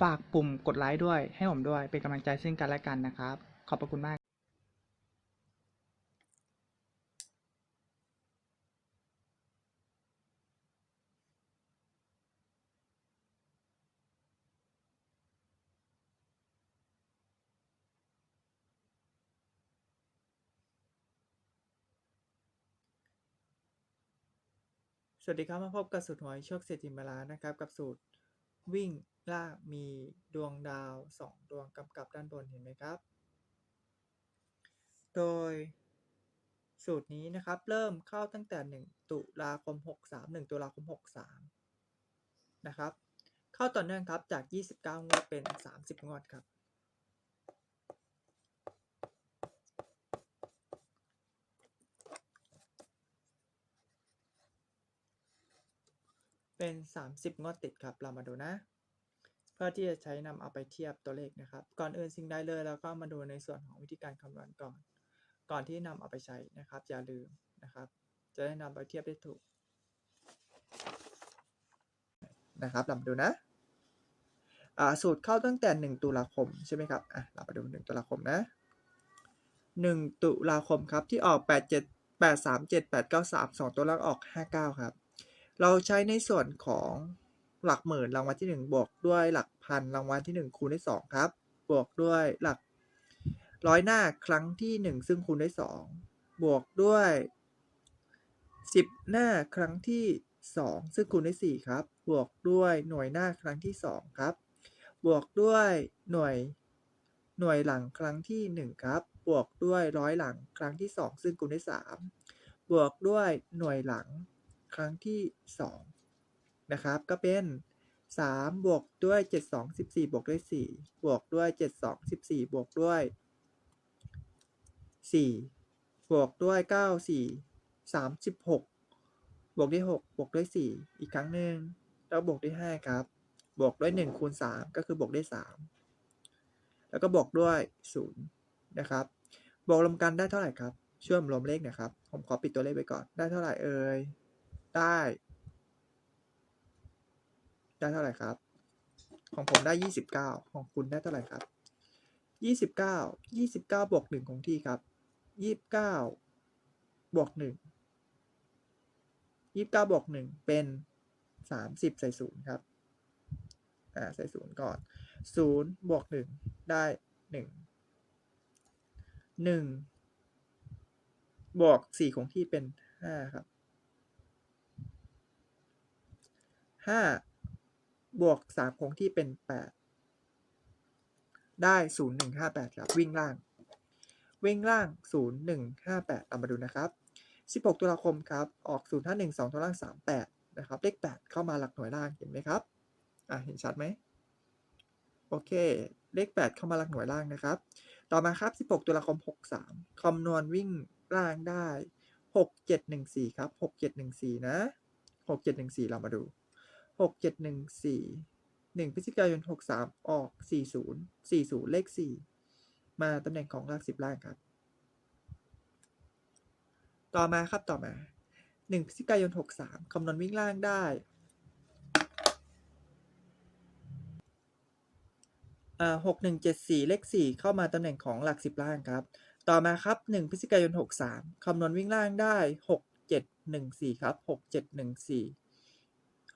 ฝากปุ่มกดไลค์ด้วย ให้ผมด้วย เป็นกำลังใจซึ่งกันและกันนะครับ ขอบพระคุณมากสวัสดีครับ มาพบกับสูตรหวยโชคเศรษฐีมาลานะครับ กับสูตร วิ่งล่ามีดวงดาว 2 ดวงกำกับด้านบนเห็นไหมครับ โดยสูตรนี้นะครับ เริ่มเข้าตั้งแต่ 1 ตุลาคม 63 1 ตุลาคม 63 นะครับ เข้าต่อเนื่องครับจาก 29 งวดเป็น 30 งวดครับ เป็น 30 งวดติดครับ เรามาดูนะ เพื่อที่จะใช้นำเอาไปเทียบตัวเลขนะครับ ก่อนอื่นสิ่งใดเลยเราก็มาดูในส่วนของวิธีการคำนวณก่อน ก่อนที่นำเอาไปใช้นะครับ อย่าลืมนะครับ จะได้นำไปเทียบได้ถูกนะครับเรามาดูนะอ่าสูตรเข้าตั้งแต่ 1 ตุลาคมใช่ไหมครับอะเรามาดู 1 ตุลาคมนะ 1 ตุลาคมครับที่ออก 8 7 8 3 7 8 9 3 2 ตัวแรกออก 59 ครับ เราใช้ในส่วนของหลักหมื่นรางวัลที่ 1 บวกด้วยหลักพันรางวัลที่ 1 คูณด้วย 2 ครับ บวกด้วยหลักร้อยหน้าครั้งที่ 1 ซึ่งคูณด้วย 2 บวกด้วย 10 หน้าครั้งที่ 2 ซึ่งคูณด้วย 4 ครับ บวกด้วยหน่วยหน้าครั้งที่ 2 ครับ บวกด้วยหน่วยหน่วยหลังครั้งที่ 1 ครับ บวกด้วยร้อยหลังครั้งที่ 2 ซึ่งคูณด้วย 3 บวกด้วยหน่วยหลัง ครั้งที่2นะครับ ก็เป็น3บวกด้วย 7 2 14บวกด้วย4บวกด้วย 7 2 14บวกด้วย4บวกด้วย 9 4 36 บวกด้วย 6 บวกด้วย 4 อีกครั้งหนึ่งแล้วบวกด้วย 5 ครับ บวกด้วย 1 คูณ 3 ก็คือบวกด้วย 3 แล้วก็บวกด้วย 0 นะครับ บวกรวมกันได้เท่าไหร่ครับ ช่วยผมรวมเลขนะครับ ผมขอปิดตัวเลขไปก่อน ได้เท่าไหร่เอ่ย ได้ ได้เท่าไหร่ครับ ของผมได้ยี่สิบเก้าของคุณได้เท่าไหร่ครับยี่สิบเก้ายี่สิบเก้าบวกหนึ่งคงที่ครับยี่สิบเก้าบวกหนึ่งยี่สิบเก้าบวกหนึ่งเป็นสามสิบใส่ศูนย์ครับอ่าใส่ศูนย์ก่อนศูนย์บวกหนึ่งได้หนึ่งหนึ่งบวกสี่คงที่เป็นห้าครับ ห้าบวกสามคงที่เป็นแปดได้ศูนย์หนึ่งห้าแปดครับ วิ่งล่าง วิ่งล่างศูนย์หนึ่งห้าแปดเอามาดูนะครับสิบหกตุลาคมครับ ออกศูนย์ห้าหนึ่งสองตัวล่างสามแปดนะครับ เลขแปดเข้ามาหลักหน่วยล่างเห็นไหมครับ อะเห็นชัดไหมโอเค เลขแปดเข้ามาหลักหน่วยล่างนะครับ ต่อมาครับสิบหกตุลาคมหกสามคำนวณวิ่งล่างได้หกเจ็ดหนึ่งสี่ครับหกเจ็ดหนึ่งสี่นะหกเจ็ดหนึ่งสี่เรามาดู หกเจ็ดหนึ่งสี่หนึ่งพฤศจิกายนหกสามออกสี่ศูนย์สี่ศูนย์เลขสี่มาตำแหน่งของหลักสิบล่างครับ ต่อมาครับต่อมาหนึ่งพฤศจิกายนหกสามคำนวณวิ่งล่างได้อ่าหกหนึ่งเจ็ดสี่เลขสี่เข้ามาตำแหน่งของหลักสิบล่างครับ ต่อมาครับหนึ่งพฤศจิกายนหกสามคำนวณวิ่งล่างได้หกเจ็ดหนึ่งสี่ครับหกเจ็ดหนึ่งสี่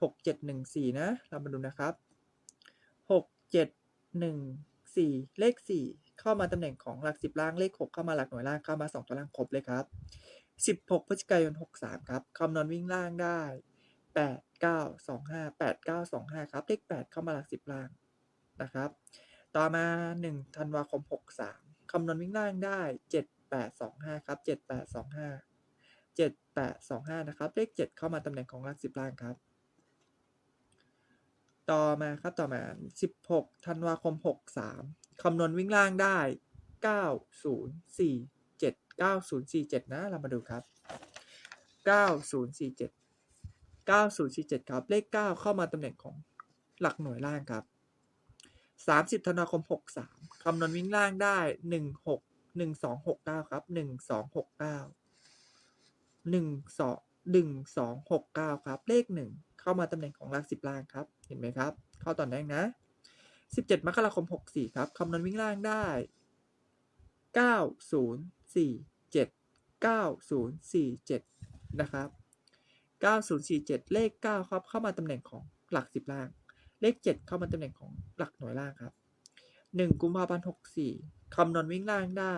หกเจ็ดหนึ่งสี่นะ เรามาดูนะครับหกเจ็ดหนึ่งสี่เลขสี่เข้ามาตำแหน่งของหลักสิบล่าง เลขหกเข้ามาหลักหน่วยล่าง เข้ามาสองตัวล่างครบเลยครับ 16 พฤศจิกายน 63 ครับ คำนวณวิ่งล่างได้ 8 9 2 5 8 9 2 5 ครับ เลข 8 เข้ามาหลัก 10 ล่างนะครับ ต่อมา 1 ธันวาคม 63 คำนวณวิ่งล่างได้ 7 8 2 5 ครับ 7 8 2 5 7 8 2 5 นะครับ เลข 7 เข้ามาตำแหน่งของหลัก 10 ล่างครับ ต่อมาครับต่อมา 16ธันวาคม 63คำนวณวิ่งล่างได้ 9047 9047 นะ เรามาดูครับ 9047 9047 ครับ เลข 9 เข้ามาตำแหน่งของหลักหน่วยล่างครับ 30ธันวาคม 63คำนวณวิ่งล่างได้ 16 1269 ครับ 1269 12 1269 ครับ เลข 1 เข้ามาตำแหน่งของหลัก10ล่างครับ เห็นไหมครับ เข้าตอนแรกนะ 17 มกราคม 64 ครับคำนวณวิ่งล่างได้ 9047 9047 นะครับ 9047 เลข 9 ครับ เข้ามาตำแหน่งของหลัก 10 ล่าง เลข 7 เข้ามาตำแหน่งของหลักหน่วยล่างครับ 1 กุมภาพันธ์64คำนวณวิ่งล่างได้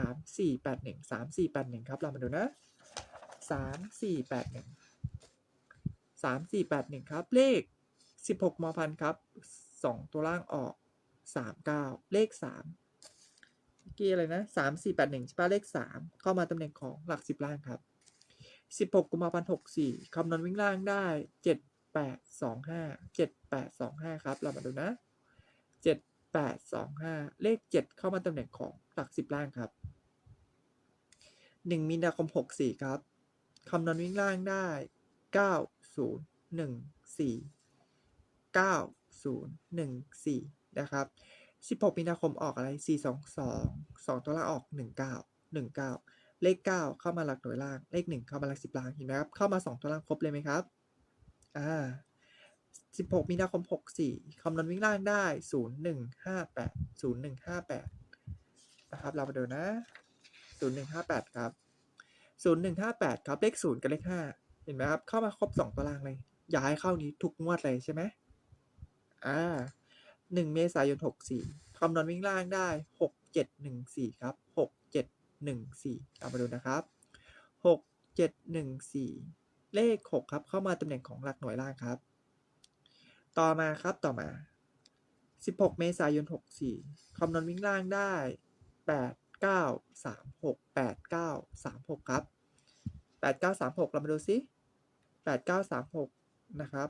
3481 3481 ครับ เรามาดูนะ 3481 3481 ครับ เลข 16มพันครับ 2 ตัวล่างออก 39 เลข 3เมื่อกี้อะไรนะ 3481 ใช่ปะเลข 3 เข้ามาตำแหน่งของหลัก 10 ล่างครับ 16กุมภาพันธ์64คำนวณวิ่งล่างได้ 7825 7825 ครับ เรามาดูนะ 7825 เลข 7 เข้ามาตำแหน่งของหลัก 10 ล่างครับ 1 มีนาคม 64 ครับคำนวณวิ่งล่างได้ 9 9014นะครับ16มีนาคมออกอะไร422 2ตัวล่างออก19 19เลข9เข้ามาหลักหน่วยล่าง เลข1เข้ามาหลัก10ล่างเห็นไหมครับเข้ามา2ตัวล่างครบเลยไหมครับอ่า16มีนาคม64คำนวณวิ่งล่างได้0158 0158นะครับเรามาดูนะ 0158 ครับ 0158 ครับ เลข 0 กับเลข 5 เห็นไหมครับ เข้ามาครบ 2ตัวล่างเลยย่าให้เข้านี้ทุกงวดเลยใช่ไหมอ่า1เมษายน 64คำนวณวิ่งล่างได้ 6714 ครับ 6714 เอามาดูนะครับ 6714 เลข 6 ครับ เข้ามาตำแหน่งของหลักหน่วยล่างครับ ต่อมาครับต่อมา 16 เมษายน 64คำนวณวิ่งล่างได้ 8 9 3 6 8 9 3 6 ครับ 8 9 3 6 เรามาดูซิ 8 9 3 6 นะครับ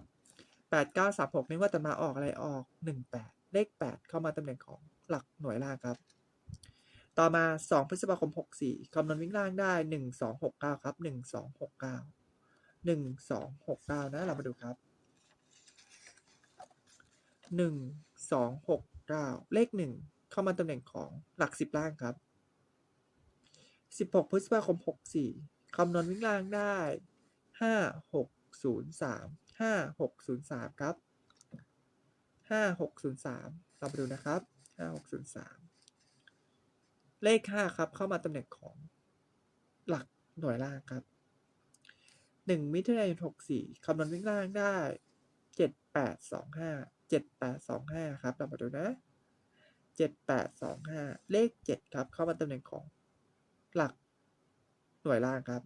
8 9 3 6นี่ว่าจะมาออกอะไรออก 18 เลข 8 เข้ามาตำแหน่งของหลักหน่วยล่างครับ ต่อมา 2 พฤษภาคม 64 คำนวณวิ่งล่างได้ 1 2 6 9 ครับ 1 2 6 9 1 2 6 9 นะ เรามาดูครับ 1 2 6 9 เลข 1 เข้ามาตำแหน่งของหลัก 10 ล่างครับ 16 พฤษภาคม 64 คำนวณวิ่งล่างได้ 5 6 0 3 5 6 0 3 ครับ 5 6 0 3 เรามาดูนะครับ 5 6 0 3 เลข 5 ครับ เข้ามาตำแหน่งของหลักหน่วยล่างครับ 1 มิถุนายน 64 คำนวณวิ่งล่างได้ 7 8 2 5 7 8 2 5 ครับ เรามาดูนะ 7 8 2 5 เลข 7 ครับ เข้ามาตำแหน่งของหลัก หน่วยล่างครับ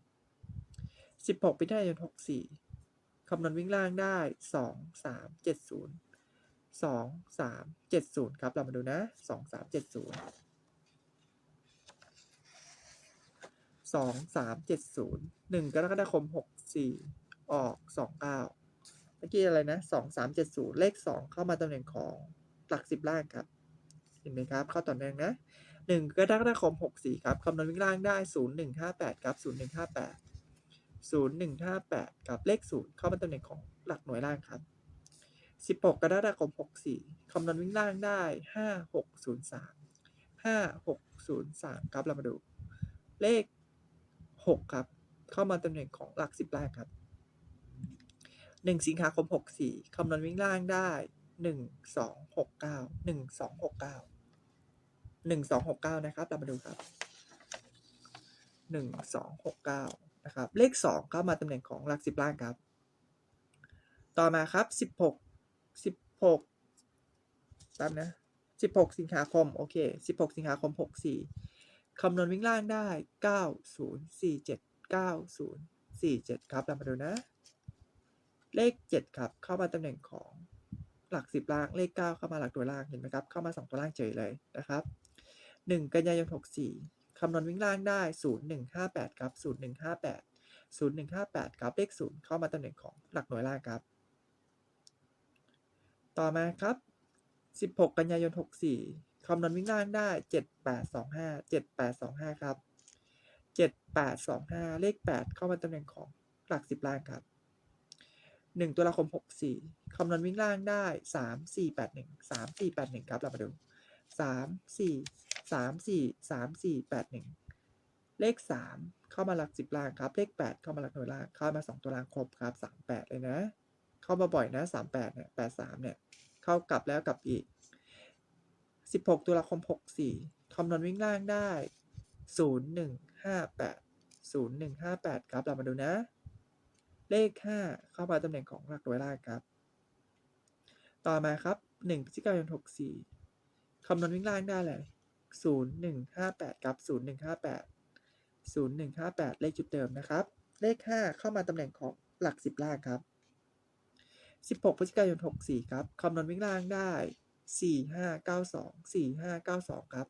16มิถุนายน64 คำนวณวิ่งล่างได้ 2 3 7 0 2 3 7 0 ครับ เรามาดูนะ 2 3 7 0 2 3 7 0 1กรกฎาคม 64 ออก 29 เมื่อกี้อะไรนะ 2 3 7 0 เลข 2 เข้ามาตำแหน่งของหลัก 10 ล่างครับ เห็นไหมครับ เข้าต่อเนื่องนะ 1กรกฎาคม64ครับคำนวณวิ่งล่างได้ 0158ครับ0158 0158กับเลข 0 เข้ามาตำแหน่งของหลักหน่วยล่างครับ 16 กรกฎาคม64คำนวณวิ่งล่างได้ 5603 5603ครับเรามาดูเลข 6 ครับ เข้ามาตำแหน่งของหลัก 10ล่างครับ 1 สิงหาคม64คำนวณวิ่งล่างได้ 1269 1269 1269นะครับ เรามาดูครับ1269นะครับ เลข2เข้ามาตำแหน่งของหลัก10ล่างครับ ต่อมาครับ16 16ตามนะ16สิงหาคม โอเค16สิงหาคม64คำนวณวิ่งล่างได้9047เก้าศูนย์สี่เจ็ดครับ เรามาดูนะ เลขเจ็ดครับ เข้ามาตำแหน่งของหลักสิบล่าง เลขเก้าเข้ามาหลักตัวล่าง เห็นไหมครับ เข้ามาสองตัวล่างเฉยเลยนะครับ หนึ่งกันยายนหกสี่คำนวณวิ่งล่างได้ศูนย์หนึ่งห้าแปดครับศูนย์หนึ่งห้าแปดศูนย์หนึ่งห้าแปดครับ เลขศูนย์เข้ามาตำแหน่งของหลักหน่วยล่างครับ ต่อมาครับ 16 กันยายน 64 คำนวณวิ่งล่างได้ 7825 7825 ครับ 7825 เลข 8 เข้ามาตำแหน่งของหลัก 10 ล่างครับ 1 ตุลาคม 64 คำนวณวิ่งล่างได้ 3481 3481 ครับ เรามาดู 3 4 3 4 3 4 8 1เลข3เข้ามาหลัก10ล่างครับ เลข8เข้ามาหลักหน่วยล่างเข้ามา2ตัวล่างครบครับ38เลยนะ เข้ามาบ่อยนะ38เนี่ย83เนี่ยเข้ากลับแล้วกลับอีก16ตุลาคม64คำนวณวิ่งล่างได้0158 0158ครับเรามาดูนะ เลข5เข้ามาตำแหน่งของหลักหน่วยล่างครับ ต่อมาครับ1พฤศจิกายน64คำนวณวิ่งล่างได้เลย 0158 ครับ 0158 0158 เลขจุดเดิมนะครับ เลข 5 เข้ามาตำแหน่งของหลัก 10 ล่างครับ 16พฤศจิกายน 64 ครับ คำนวณวิ่งล่างได้ 4592 4592 ครับ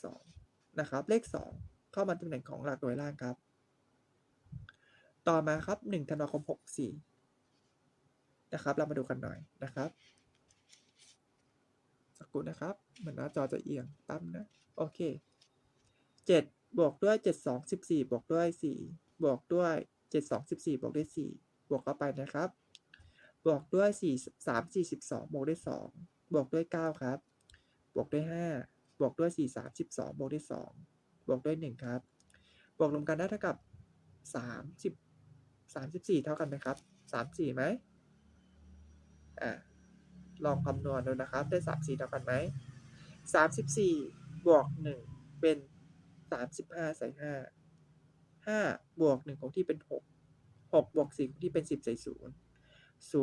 4592 นะครับ เลข 2 เข้ามาตำแหน่งของหลักหน่วยล่างครับ ต่อมาครับ 1 ธันวาคม 64 นะครับ เรามาดูกันหน่อยนะครับ กูนะครับ เหมือนหน้าจอจะเอียงตั้มนะ โอเค7บวกด้วย72 14บวกด้วย4บวกด้วย72 14บวกด้วย4บวกเข้าไปนะครับ บวกด้วย4 3 42บวกด้วย2บวกด้วย9ครับ บวกด้วย5บวกด้วย4 32บวกด้วย2บวกด้วย1ครับ บวกรวมกันได้เท่ากับ30 34เท่ากันไหมครับ34ไหมอ่า ลองคำนวณดูนะครับ ได้ 34เท่ากันไหม34 บวก 1 เป็น 35 ใส่ 5 5 บวก1ของที่เป็น 6 6 บวก4ของที่เป็น 10 ใส่ 0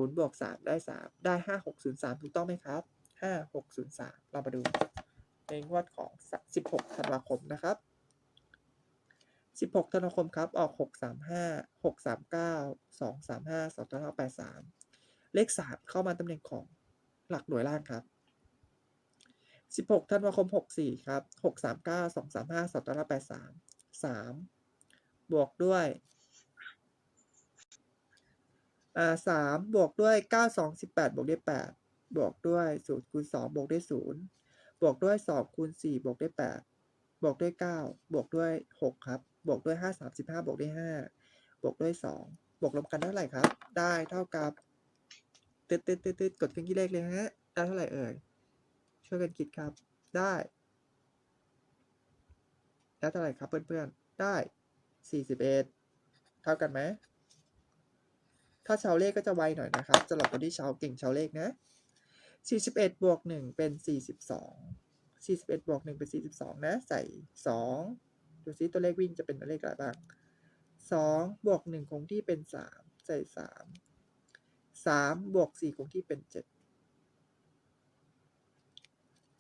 0 บวก 3 ได้ 3 ได้ 5 6 0 3 ถูกต้องไหมครับ 5 6 0 3 เรามาดูในงวดของ 16 ธันวาคมนะครับ 16 ธันวาคมครับ ออก 6 3 5 6 3 9 2 3 5 2 9 8 3 เลข 3 เข้ามาตำแหน่งของ หลักหน่วยล่างครับ 16 ธันวาคม 64 ครับ 6 3 9 2 3 5 2 9 8 3 3 บวกด้วยอ่าสามบวกด้วยเก้าสองสิบแปดบวกด้วยแปดบวกด้วยศูนย์คูณสองบวกด้วยศูนย์บวกด้วยสองคูณสี่บวกด้วยแปดบวกด้วยเก้าบวกด้วยหกครับ บวกด้วยห้าสามสิบห้าบวกด้วยห้าบวกด้วยสองบวกรวมกันเท่าไหร่ครับ ได้เท่ากับ ตึ๊ดตึ๊ดตึ๊ดตึ๊ดกดเครื่องคิดเลขเลยฮะได้เท่าไหร่เอ่ยช่วยกันคิดครับ ได้ได้เท่าไหร่ครับเพื่อนๆ ได้สี่สิบเอ็ดเท่ากันไหม ถ้าชาวเลขก็จะไวหน่อยนะครับสำหรับคนที่ชาวเก่งชาวเลขนะ 41 บวก 1 เป็น 42 41 บวก 1 เป็น 42 นะ ใส่ 2 ดูซิตัวเลขวิ่งจะเป็นเลขอะไรบ้าง 2 บวก 1 คงที่เป็น 3 ใส่ 3 3บวก4คงที่เป็น7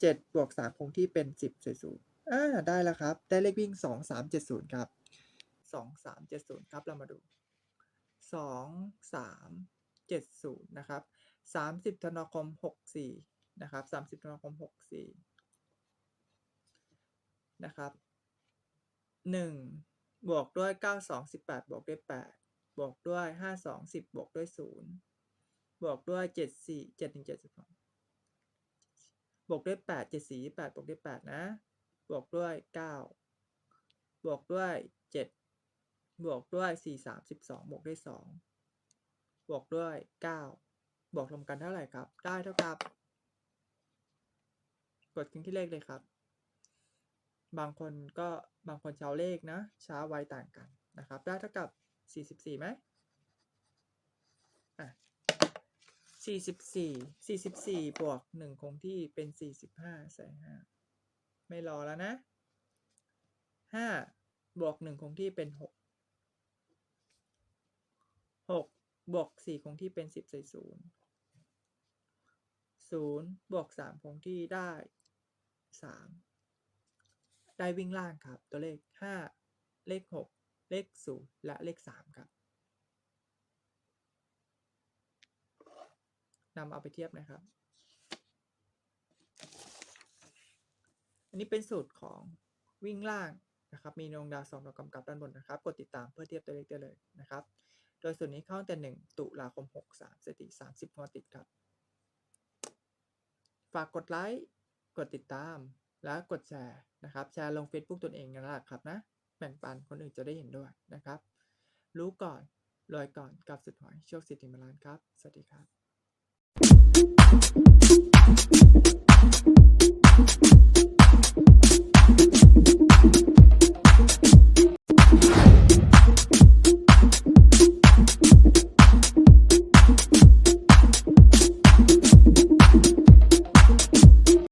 7บวก3คงที่เป็น10ใส่0อ่าได้แล้วครับ ได้เลขวิ่ง2 3 7 0ครับ2 3 7 0ครับเรามาดูสองสามเจ็ดศูนย์นะครับสามสิบธันวาคมหกสี่นะครับสามสิบธันวาคมหกสี่นะครับหนึ่งบวกด้วยเก้าสองสิบแปดบวกด้วยแปดบวกด้วยห้าสองสิบบวกด้วยศูนย์ บวกด้วยเจ็ดสี่เจ็ดหนึ่งเจ็ดสิบสองบวกด้วยแปดเจ็ดสี่แปดบวกด้วยแปดนะ บวกด้วยเก้าบวกด้วยเจ็ดบวกด้วยสี่สามสิบสองบวกด้วยสองบวกด้วยเก้าบวกรวมกันเท่าไหร่ครับ ได้เท่ากับ กดคลิกที่เลขเลยครับบางคนก็บางคนเช้าเลขนะช้าไวต่างกันนะครับ ได้เท่ากับสี่สิบสี่ไหมอะ สี่สิบสี่สี่สิบสี่บวกหนึ่งคงที่เป็นสี่สิบห้าใส่ห้าไม่รอแล้วนะห้าบวกหนึ่งคงที่เป็นหกหกบวกสี่คงที่เป็นสิบใส่ศูนย์ศูนย์บวกสามคงที่ได้สามได้วิ่งล่างครับ ตัวเลขห้าเลข6เลข0และเลข3ครับ นำเอาไปเทียบนะครับ อันนี้เป็นสูตรของวิ่งล่างนะครับ มีดวงดาวสองดาวกำกับด้านบนนะครับ กดติดตามเพื่อเทียบตัวเลขได้เลยนะครับ โดยส่วนนี้เข้าตั้งแต่ 1 ตุลาคม 63สถิติ30งวดติดครับ ฝากกดไลค์ กดติดตาม และกดแชร์นะครับ แชร์ลง Facebook ตนเองนั่นแหละครับนะ แบ่งปันคนอื่นจะได้เห็นด้วยนะครับ รู้ก่อนรวยก่อนกับสุดหวยโชคสิทธิมาลานครับ สวัสดีครับ Thank you.